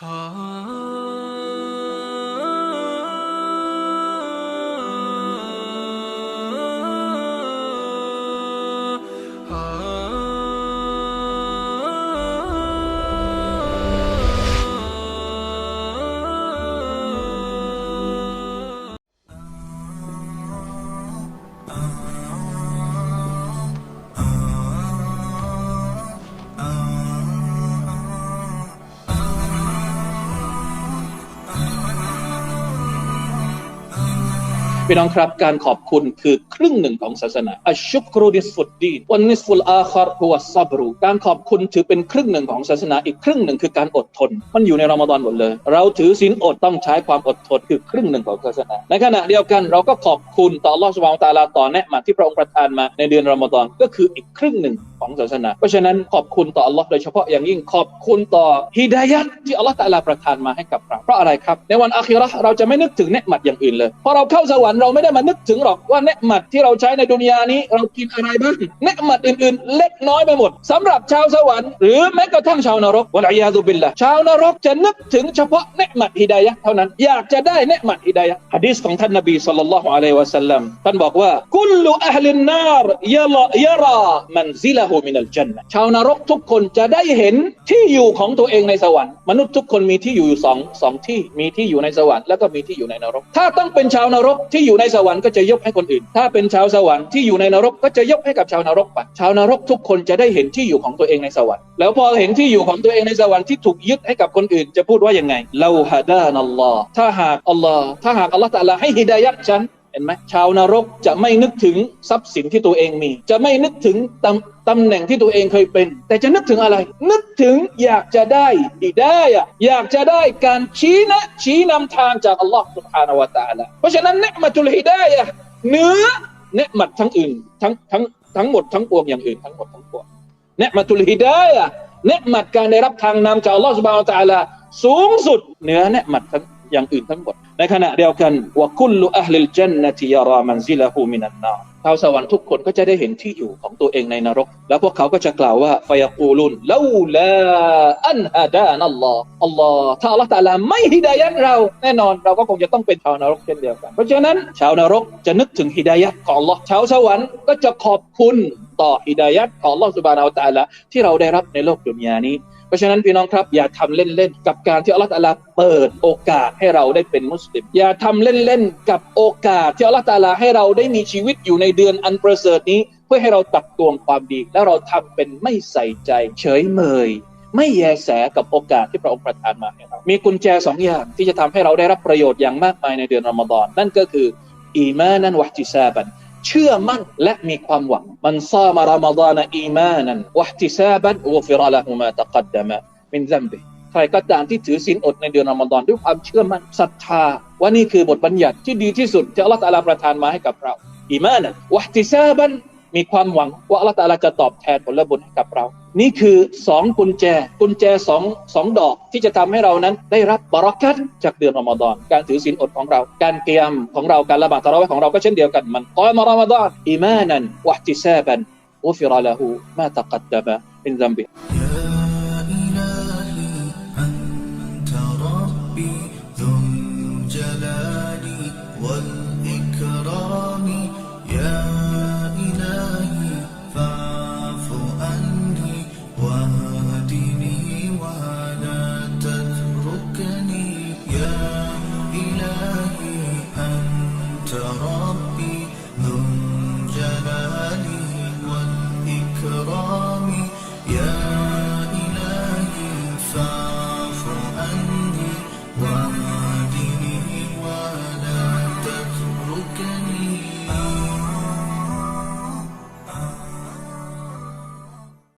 啊。 พี่น้องครับการขอบคุณคือครึ่งหนึ่งของศาสนาอัชชุกรุดิสฟุดดีนวันนิสฟุลอาคารฮัวซับรูการขอบคุณถือเป็นครึ่งหนึ่งของศาสนาอีกครึ่งหนึ่งคือการอดทน มันอยู่ในรอมฎอนหมดเลย เราถือศีลอดต้องใช้ความอดทนคือครึ่งหนึ่งของศาสนาในขณะเดียวกันเราก็ขอบคุณต่อลอสุบฮาวตาลาต่อเนืมาที่พระองค์ประทานมาในเดือนรอมฎอนก็คืออีกครึ่งหนึ่ง ของศาสนา เพราะฉะนั้นขอบคุณต่ออัลลอฮ์โดยเฉพาะอย่างยิ่งขอบคุณต่อฮิดายัดที่อัลลอฮ์ตะอาลาประทานมาให้กับเราเพราะอะไรครับ ในวันอาคิเราเราจะไม่นึกถึงเนืมัดอย่างอื่นเลยพอเราเข้าสวรรค์เราไม่ได้มานึกถึงหรอกว่าเนืมัดที่เราใช้ในดุนยานี้เรากินอะไรบ้างเนืมัดอื่นๆ เล็กน้อยไปหมดสำหรับชาวสวรรค์หรือแม้กระทั่งชาวนรกวะลัยยาซุบิลละชาวนรกจะนึกถึงเฉพาะเนืมัดฮิดายะห์เท่านั้น อยากจะได้เนืมัดฮิดายะห์ฮะดีษของท่านนบีศ็อลลัลลอฮุอะลัยฮิวะสัลลัมท่านบอกว่ากุลลุอะฮลินนารยะรายะรามันซิละฮมินัลจันนะชาวนรกทุกคนจะได้เห็นที่อยู่ของตัวเองในสวรรค์ มนุษย์ทุกคนมีที่อยู่อยู่สองสองที่มีที่อยู่ในสวรรค์แล้วก็มีที่อยู่ในนรก ถ้าต้องเป็นชาวนรกที่อยู่ในสวรรค์ก็จะยกให้คนอื่น ถ้าเป็นชาวสวรรค์ที่อยู่ในนรกก็จะยกให้กับชาวนรกไปชาวนรกทุกคนจะได้เห็นที่อยู่ของตัวเองในสวรรค์แล้วพอเห็นที่อยู่ของตัวเองในสวรรค์ที่ถูกยึดให้กับคนอื่น จะพูดว่ายังไงเราฮะดานัลลอฮ์ถ้าหากอัลลอฮ์ถ้าหากอัลลอฮ์ตะลาให้ฮิดายัดฉันเห็นไหมชาวนรกจะไม่นึกถึงทรัพย์สินที่ตัวเองมี จะไม่นึกถึง ตำตำแหน่งที่ตัวเองเคยเป็น แต่จะนึกถึงอะไร นึกถึงอยากจะได้อิได้อะอยากจะได้การชี้แนะชี้นำทางจากอัลลอฮ์ سبحانه และ تعالى เพราะฉะนั้นเนืมัตุลฮิดายะห์เหนือเนืมัตทั้งอื่นทั้งทั้งทั้งหมดทั้งปวงอย่างอื่นทั้งหมดทั้งปวงเนืมัตุลฮิดายะห์เนืมัตการได้รับทางนำจากอัลลอฮ์ سبحانه และ تعالى สูงสุดเหนือเนืมัตทั้ง อย่างอื่นทั้งหมด ในขณะเดียวกันว่าคุลอัลลิลจันนติยารามันซิละฮูมินันนาชาวสวรรค์ทุกคนก็จะได้เห็นที่อยู่ของตัวเองในนรก แล้วพวกเขาก็จะกล่าวว่าฟยกูลุนลาลาอันฮะดานัลลอฮ์อัลลอฮ์ถ้าอัลลอฮ์ตาลาไม่ฮิดายัดเราแน่นอนเราก็คงจะต้องเป็นชาวนรกเช่นเดียวกัน เพราะฉะนั้นชาวนรกจะนึกถึงฮิดายัดของอัลลอฮ์ชาวสวรรค์ก็จะขอบคุณต่อฮิดายัดของอัลลอฮ์สุบานาอัลตาลาที่เราได้รับในโลกดุนยานี้เพราะฉะนั้นพี่น้องครับอย่าทำเล่นๆกับการที่อัลลอฮฺตาลาเปิดโอกาสให้เราได้เป็นมุสลิม อย่าทำเล่นๆกับโอกาสที่อัลลอฮฺตาลาให้เราได้มีชีวิตอยู่ในเดือนอันประเสริฐนี้ เพื่อให้เราตักตวงความดี และเราทำเป็นไม่ใส่ใจเฉยเมยไม่แยแสกับโอกาสที่พระองค์ประทานมาให้เรา มีกุญแจสองอย่างที่จะทำให้เราได้รับประโยชน์อย่างมากมายในเดือนรอมฎอน นั่นก็คืออีมานันวะติซาบัน เชื่อมั่นและมีความหวังมันซามารอมฎานอีมานันวะติซาบันอุฟิรละฮุมาตะกัดดะมะมินซัมบิใครก็ตามที่ถือศีลอดในเดือนรอมฎอนด้วยความเชื่อมั่นศรัทธา ว่านี่คือบทบัญญัติที่ดีที่สุดที่อัลลอฮฺประทานมาให้กับเราอีมานันวะติซาบัน มีความหวังว่าอัลลอฮฺตะอาลาจะตอบแทนผลบุญให้กับเรา นี่คือสองกุญแจ กุญแจสองสองดอกที่จะทำให้เรานั้นได้รับบารักัตจากเดือนอมฎอน การถือศีลอดของเรา การเกียมของเรา การละหมาดตะเราะเวของเราก็เช่นเดียวกัน มันกอมารอมฎอนอีมานันวะติซาบันอุฟิรละหูมาตะกัดดะมะมินซัมบิ ترى